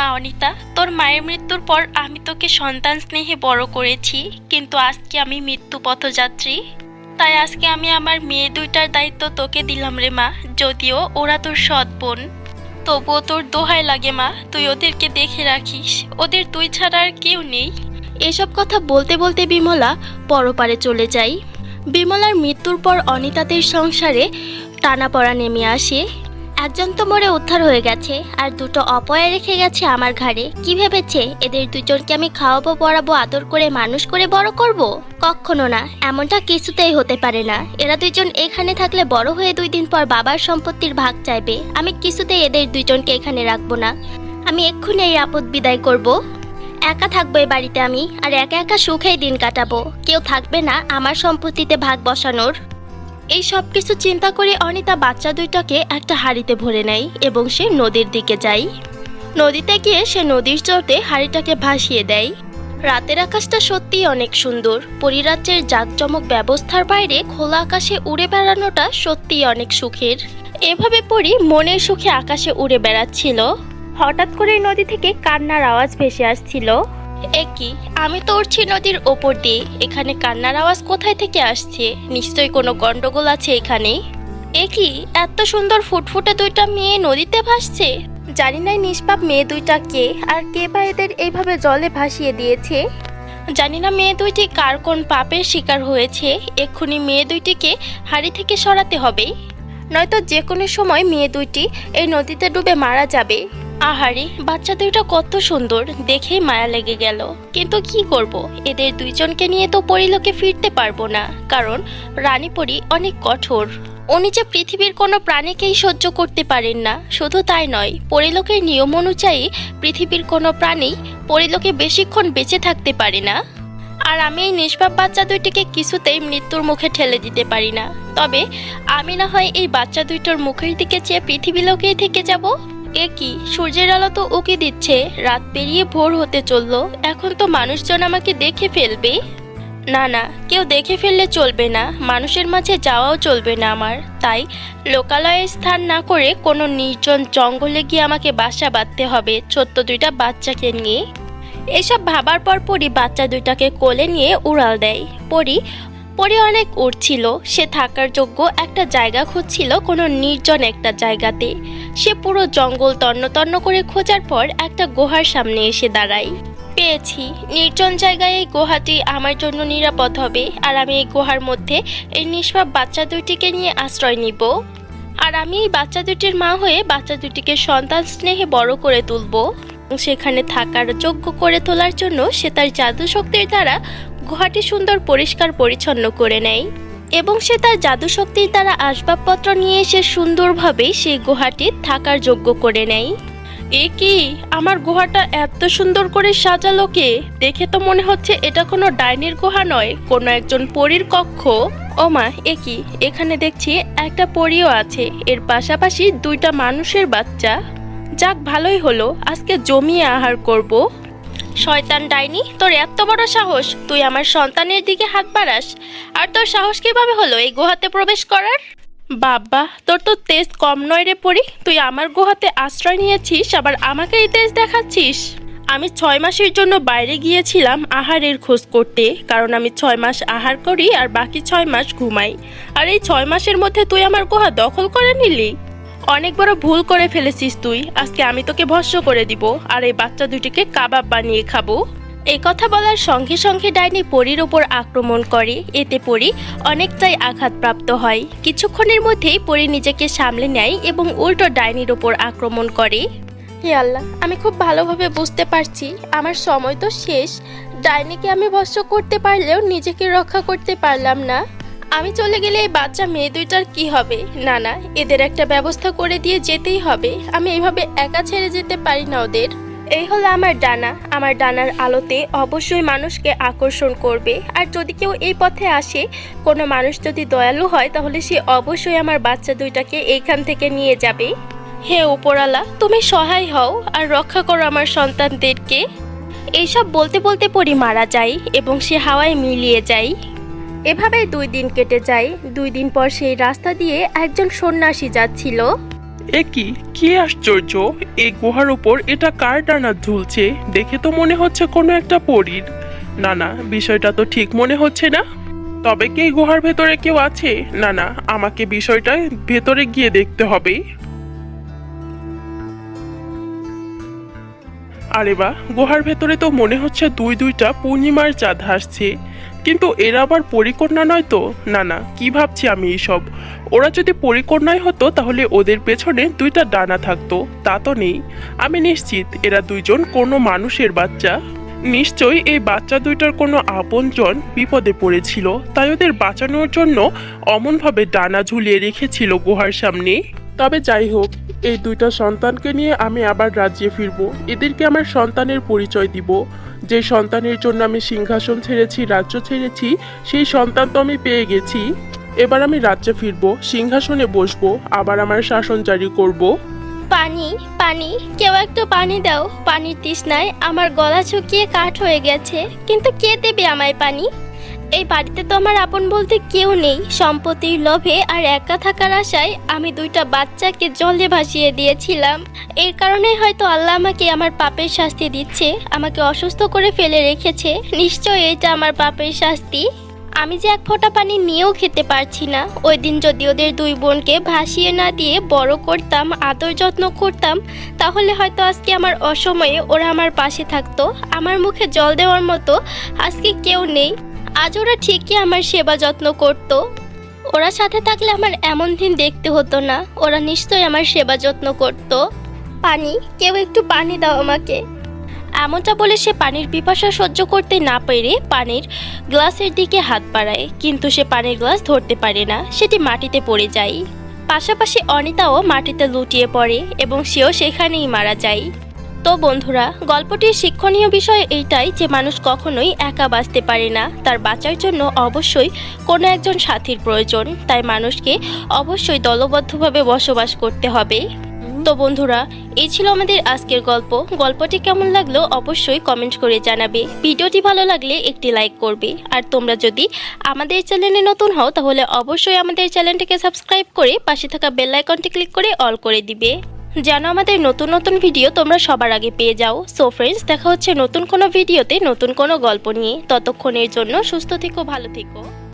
মা অনিতা, তোর মায়ের মৃত্যুর পর আমি তোকে সন্তান স্নেহে বড় করেছি, কিন্তু আজকে আমি মৃত্যু পথযাত্রী। তাই আজকে আমি আমার মেয়ে দুইটার দায়িত্ব তোকে দিলাম রে মা, যদিও ওরা তোর সৎ বোন। তবুও তোর দোহায় লাগে মা, তুই ওদেরকে দেখে রাখিস, ওদের তুই ছাড়া আর কেউ নেই। এসব কথা বলতে বলতে বিমলা পরপারে চলে যায়। বিমলার মৃত্যুর পর অনিতাদের সংসারে টানাপড়া নেমে আসে। একজন তো মরে উদ্ধার হয়ে গেছে, আর দুটো অপয়া রেখে গেছে আমার ঘাড়ে। কি ভেবেছে? এদের দুজনকে আমি খাওয়াবো, পড়াবো, আদর করে, মানুষ করে বড় করব? কখনো না, এমনটা কিছুতেই হতে পারে না। এরা দুজন এখানে থাকলে বড় হয়ে দুই দিন পর বাবার সম্পত্তির ভাগ চাইবে। আমি কিছুতেই এদের দুজনকে এখানে রাখব না। আমি এক্ষুনি এই আপদ বিদায় করব। একা থাকব এই বাড়িতে আমি, আর একা একা সুখেই দিন কাটাবো। কেউ থাকবে না আমার সম্পত্তিতে ভাগ বসানোর। এই সব কিছু চিন্তা করে অনিতা বাচ্চা দুইটাকে একটা হাড়িতে ভরে নেয় এবং সে নদীর দিকে যায়। নদীতে গিয়ে সে নদীর চোটে হাড়িটাকে ভাসিয়ে দেয়। রাতের আকাশটা সত্যিই অনেক সুন্দর। পরিরাজ্যের জাঁকজমক ব্যবস্থার বাইরে খোলা আকাশে উড়ে বেড়ানোটা সত্যিই অনেক সুখের। এভাবে পরি মনের সুখে আকাশে উড়ে বেড়াচ্ছিল। হঠাৎ করে নদী থেকে কান্নার আওয়াজ ভেসে আসছিল। একই আমি তো উঠছি নদীর ওপর দিয়ে। এখানে কান্নার আওয়াজ কোথায় থেকে আসছে? নিশ্চয়ই কোনো গন্ডগোল আছে এখানে একই এত সুন্দর ফুটফুটে দুইটা মেয়ে নদীতে ভাসছে। জানি না নিষ্পাপ মেয়ে দুইটা কে, আর কে বা এদের এইভাবে জলে ভাসিয়ে দিয়েছে? জানি না মেয়ে দুইটি কার কোন পাপের শিকার হয়েছে। এক্ষুনি মেয়ে দুইটিকে হাড়ি থেকে সরাতে হবে নয়তো যে কোনো সময় মেয়ে দুইটি এই নদীতে ডুবে মারা যাবে। আহারে বাচ্চা দুইটা কত সুন্দর, দেখেই মায়া লেগে গেল। কিন্তু কি করব? এদের দুইজনকে নিয়ে তো পরিলোকে ফিরতে পারব না, কারণ রানীপরি অনেক কঠোর। উনি যে পৃথিবীর কোনো প্রাণীকেই সহ্য করতে পারেন না, শুধু তাই নয়, পরিলোকের নিয়ম অনুযায়ী পৃথিবীর কোনো প্রাণী পরিলোকে বেশিক্ষণ বেঁচে থাকতে পারে না। আর আমি এই নিষ্পাপ বাচ্চা দুইটিকে কিছুতেই মৃত্যুর মুখে ঠেলে দিতে পারি না। তবে আমি না হয় এই বাচ্চা দুইটার মুখের দিকে চেয়ে পৃথিবী লোকেই থেকে যাব? এ কি? সূর্যের আলো তো উকি দিচ্ছে। রাত পেরিয়ে ভোর হতে চলল। এখন তো মানুষজন আমাকে দেখে ফেলবে? না না, কেউ দেখে ফেললে চলবে না। মানুষের মাঝে যাওয়াও চলবে না আমার। তাই লোকালয়ে স্থান না করে কোনো নির্জন জঙ্গলে গিয়ে আমাকে বাসা বাঁধতে হবে ছোট্ট দুইটা বাচ্চাকে নিয়ে। এসব ভাবার পর পরি বাচ্চা দুইটাকে কোলে নিয়ে উড়াল দেয়। পরি পরি অনেক উড়ছিল, সে থাকার যোগ্য একটা জায়গা খুঁজছিল কোনো নির্জন একটা জায়গাতে। সে পুরো জঙ্গল তন্ন তন্ন করে খোঁজার পর একটা গুহার সামনে এসে দাঁড়ায়। পেয়েছি, নির্জন জায়গায় এই গুহাটি আমার জন্য নিরাপদ হবে আর আমি এই গুহার মধ্যে এই নিষ্পাপ বাচ্চা দুইটিকে নিয়ে আশ্রয় নিব। আর আমি এই বাচ্চা দুটির মা হয়ে বাচ্চা দুটিকে সন্তান স্নেহে বড় করে তুলব। সেখানে থাকার যোগ্য করে তোলার জন্য সে তার জাদু শক্তির দ্বারা গুহাটি সুন্দর, পরিষ্কার, পরিচ্ছন্ন করে নেয় এবং সে তার জাদু শক্তির দ্বারা আসবাবপত্র নিয়ে এসে সুন্দরভাবে সেই গুহাটি থাকার যোগ্য করে নেয়। এ কি? আমার গুহাটা এত সুন্দর করে সাজালো কে? দেখে তো মনে হচ্ছে এটা কোনো ডাইনির গুহা নয়, কোনো একজন পরীর কক্ষ। ও মা, এ কি? এখানে দেখছি একটা পরীও আছে, এর পাশাপাশি দুইটা মানুষের বাচ্চা। যাক, ভালোই হলো, আজকে জমিয়ে আহার করব। শয়তান ডাইনি, তোর এত বড় সাহস, তুই আমার সন্তানের দিকে হাত বাড়াস। আর তোর সাহস কীভাবে হলো এই গুহাতে প্রবেশ করার? বাবা তোর তো তেজ কম নয় রে পড়ি তুই আমার গুহাতে আশ্রয় নিয়েছিস, আবার আমাকে এই তেজ দেখাচ্ছিস। আমি ছয় মাসের জন্য বাইরে গিয়েছিলাম আহারের খোঁজ করতে, কারণ আমি ছয় মাস আহার করি আর বাকি ছয় মাস ঘুমাই। আর এই ছয় মাসের মধ্যে তুই আমার গুহা দখল করে নিলি। অনেক বড় ভুল করে ফেলেছিস তুই। আজকে আমি তোকে ভস্য করে দিব, আর এই বাচ্চা দুটিকে কাবাব বানিয়ে খাব। এই কথা বলার সঙ্গে সঙ্গে ডাইনি পরীর ওপর আক্রমণ করে। এতে পরি অনেকটাই আঘাতপ্রাপ্ত হয়। কিছুক্ষণের মধ্যেই পরি নিজেকে সামলে নেয় এবং উল্টো ডাইনির ওপর আক্রমণ করে। হে আল্লাহ, আমি খুব ভালোভাবে বুঝতে পারছি। আমার সময় তো শেষ। ডাইনিকে আমি ভস্য করতে পারলেও নিজেকে রক্ষা করতে পারলাম না। আমি চলে গেলে এই বাচ্চা মেয়ে দুইটার কি হবে? না না এদের একটা ব্যবস্থা করে দিয়ে যেতেই হবে। আমি এইভাবে একা ছেড়ে যেতে পারি না ওদের। এই হলো আমার ডানা। আমার ডানার আলোতে অবশ্যই মানুষকে আকর্ষণ করবে। আর যদি কেউ এই পথে আসে, কোনো মানুষ যদি দয়ালু হয়, তাহলে সে অবশ্যই আমার বাচ্চা দুইটাকে এইখান থেকে নিয়ে যাবে। হে উপরালা তুমি সহায় হও আর রক্ষা করো আমার সন্তানদেরকে। এইসব বলতে বলতে পরি মারা যায় এবং সে হাওয়ায় মিলিয়ে যায়। এভাবেই দুই দিন কেটে যায়। দুই দিন পর সেই রাস্তা দিয়ে একজন সন্ন্যাসী যাচ্ছিল। এ কি? কি আশ্চর্য! এই গুহার উপর এটা কার ডানা ঝুলছে? দেখে তো মনে হচ্ছে কোনো একটা পরীর। না না, বিষয়টা তো ঠিক মনে হচ্ছে না। তবে কি এই গুহার ভেতরে কেউ আছে? না না, আমাকে বিষয়টা ভেতরে গিয়ে দেখতে হবে। আরে বা গুহার ভেতরে তো মনে হচ্ছে দুই দুইটা পূর্ণিমার চাঁদ হাসছে। কিন্তু এরা আবার পরিকন্যা নয় তো? না না, কি ভাবছি আমি এইসব? ওরা যদি পরিকন্যাই হতো, তাহলে ওদের পেছনে দুইটা ডানা থাকতো, তা তো নেই। আমি নিশ্চিত এরা দুইজন কোনো মানুষের বাচ্চা। নিশ্চয়ই এই বাচ্চা দুইটার কোনো আপনজন বিপদে পড়েছিল, তাই ওদের বাঁচানোর জন্য অমনভাবে ডানা ঝুলিয়ে রেখেছিল গুহার সামনে। তবে যাই হোক, এই দুইটা সন্তানকে নিয়ে আমি আবার রাজ্যে ফিরবো। এদেরকে আমার সন্তানের পরিচয় দিব। যে সন্তানের জন্য আমি সিংহাসন ছেড়েছি, রাজ্য ছেড়েছি, সেই সন্তান তো আমি পেয়ে গেছি। এবার আমি রাজ্যে ফিরবো, সিংহাসনে বসবো, আবার আমার শাসন জারি করব। পানি পানি, কেউ একটু পানি দাও। পানির তৃষ্ণায় আমার গলা শুকিয়ে কাঠ হয়ে গেছে। কিন্তু কে দেবে আমায় পানি? এই বাড়িতে তো আমার আপন বলতে কেউ নেই। সম্পত্তির লোভে আর একা থাকার আশায় আমি দুইটা বাচ্চাকে জলে ভাসিয়ে দিয়েছিলাম। এর কারণেই হয়তো আল্লাহ আমাকে আমার পাপের শাস্তি দিচ্ছে, আমাকে অসুস্থ করে ফেলে রেখেছে। নিশ্চয়ই এটা আমার পাপের শাস্তি। আমি যে এক ফোঁটা পানি নিয়েও খেতে পারছি না। ওই দিন যদি ওদের দুই বোনকে ভাসিয়ে না দিয়ে বড় করতাম, আদর যত্ন করতাম, তাহলে হয়তো আজকে আমার অসময়ে ওরা আমার পাশে থাকতো। আমার মুখে জল দেওয়ার মতো আজকে কেউ নেই। আজ ওরা ঠিকই আমার সেবা যত্ন করতো। ওরা সাথে থাকলে আমার এমন দিন দেখতে হতো না। ওরা নিশ্চয়ই আমার সেবা যত্ন করতো। পানি, কেউ একটু পানি দাও আমাকে। এমনটা বলে সে পানির পিপাসা সহ্য করতে না পেরে পানির গ্লাসের দিকে হাত বাড়ায়। কিন্তু সে পানির গ্লাস ধরতে পারে না, সেটি মাটিতে পড়ে যায়। পাশাপাশি অনিতাও মাটিতে লুটিয়ে পড়ে এবং সেও সেখানেই মারা যায়। তো বন্ধুরা, গল্পটির শিক্ষণীয় বিষয় এইটাই যে মানুষ কখনোই একা বাঁচতে পারে না। তার বাঁচার জন্য অবশ্যই কোনো একজন সাথীর প্রয়োজন। তাই মানুষকে অবশ্যই দলবদ্ধভাবে বসবাস করতে হবে। তো বন্ধুরা, এই ছিল আমাদের আজকের গল্প। গল্পটি কেমন লাগল অবশ্যই কমেন্ট করে জানাবে। ভিডিওটি ভালো লাগলে একটি লাইক করবে। আর তোমরা যদি আমাদের চ্যানেলে নতুন হও, তাহলে অবশ্যই আমাদের চ্যানেলটিকে সাবস্ক্রাইব করে পাশে থাকা বেল আইকনটি ক্লিক করে অল করে দিবে। যেন আমাদের নতুন নতুন ভিডিও তোমরা সবার আগে পেয়ে যাও। সো ফ্রেন্ডস দেখা হচ্ছে নতুন কোনো ভিডিওতে নতুন কোনো গল্প নিয়ে। ততক্ষণের জন্য সুস্থ থেকো, ভালো থেকো।